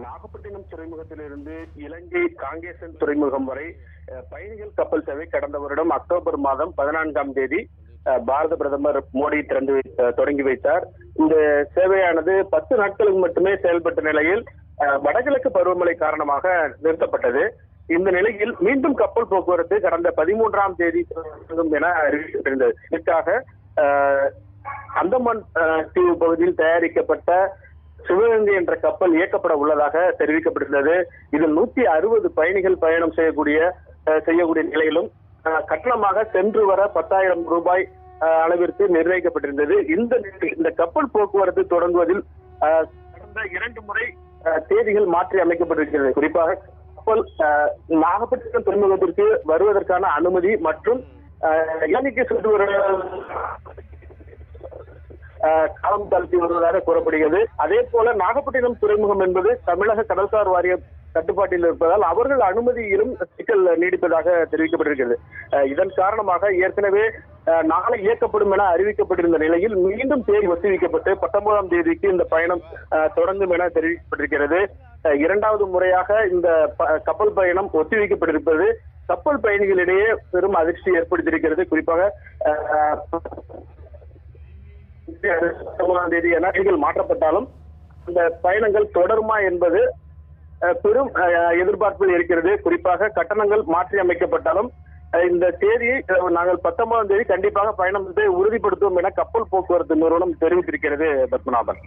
நாகப்பட்டினம் துறைமுகத்திலிருந்து இலங்கை காங்கேசன் துறைமுகம் வரை பயணிகள் கப்பல் சேவை கடந்த வருடம் அக்டோபர் மாதம் பதினான்காம் தேதி அஹ், பாரத பிரதமர் மோடி திறந்து வை- தொடங்கி வைத்தார். இந்த சேவையானது பத்து நாட்களுக்கு மட்டுமே செயல்பட்ட நிலையில் வடகிழக்கு பருவமழை காரணமாக நிறுத்தப்பட்டது. இந்த நிலையில் மீண்டும் கப்பல் போக்குவரத்து கடந்த பதிமூன்றாம் தேதி தொடங்கும் என அறிவிக்கப்பட்டிருந்தது. இதற்காக அந்தமான் தீவு பகுதியில் தயாரிக்கப்பட்ட சிவகங்கை என்ற கப்பல் இயக்கப்பட உள்ளதாக தெரிவிக்கப்பட்டிருந்தது. இதில் நூத்தி அறுபது பயணிகள் பயணம் செய்யக்கூடிய செய்யக்கூடிய நிலையிலும் கட்டணமாக சென்று வர பத்தாயிரம் ரூபாய் அளவிற்கு நிர்ணயிக்கப்பட்டிருந்தது. இந்த நிலையில் இந்த கப்பல் போக்குவரத்து தொடங்குவதில் அஹ், கடந்த இரண்டு முறை அஹ், தேதிகள் மாற்றி அமைக்கப்பட்டிருக்கிறது. குறிப்பாக கப்பல் அஹ், நாகப்பட்டினம் துறைமுகத்திற்கு வருவதற்கான அனுமதி மற்றும் அஹ், இலங்கைக்கு சென்று அஹ், காலம் தாழ்த்தி வருவதாக கூறப்படுகிறது. அதே போல நாகப்பட்டினம் துறைமுகம் என்பது தமிழக கடல்சார் வாரியம் கட்டுப்பாட்டில் இருப்பதால் அவர்கள் அனுமதியிலும் சிக்கல் நீடிப்பதாக தெரிவிக்கப்பட்டிருக்கிறது. இதன் காரணமாக ஏற்கனவே நாளை இயக்கப்படும் என அறிவிக்கப்பட்டிருந்த நிலையில் மீண்டும் தேதி ஒத்திவைக்கப்பட்டு பத்தொன்பதாம் தேதிக்கு இந்த பயணம் அஹ், தொடங்கும் என தெரிவிக்கப்பட்டிருக்கிறது. அஹ், இரண்டாவது முறையாக இந்த கப்பல் பயணம் ஒத்திவைக்கப்பட்டிருப்பது கப்பல் பயணிகளிடையே பெரும் அதிர்ச்சி ஏற்படுத்தியிருக்கிறது. குறிப்பாக பதிமூணாம் பத்தொன்பதாம் தேதி என தேதிகள் மாற்றப்பட்டாலும் இந்த பயணங்கள் தொடருமா என்பது பெரும் எதிர்பார்ப்பில் இருக்கிறது. குறிப்பாக கட்டணங்கள் மாற்றி அமைக்கப்பட்டாலும் இந்த தேதியை நாங்கள் பத்தொன்பதாம் தேதி கண்டிப்பாக பயணத்தை உறுதிப்படுத்துவோம் என கப்பல் போக்குவரத்து நிறுவனம் தெரிவித்திருக்கிறது பத்மநாபன்.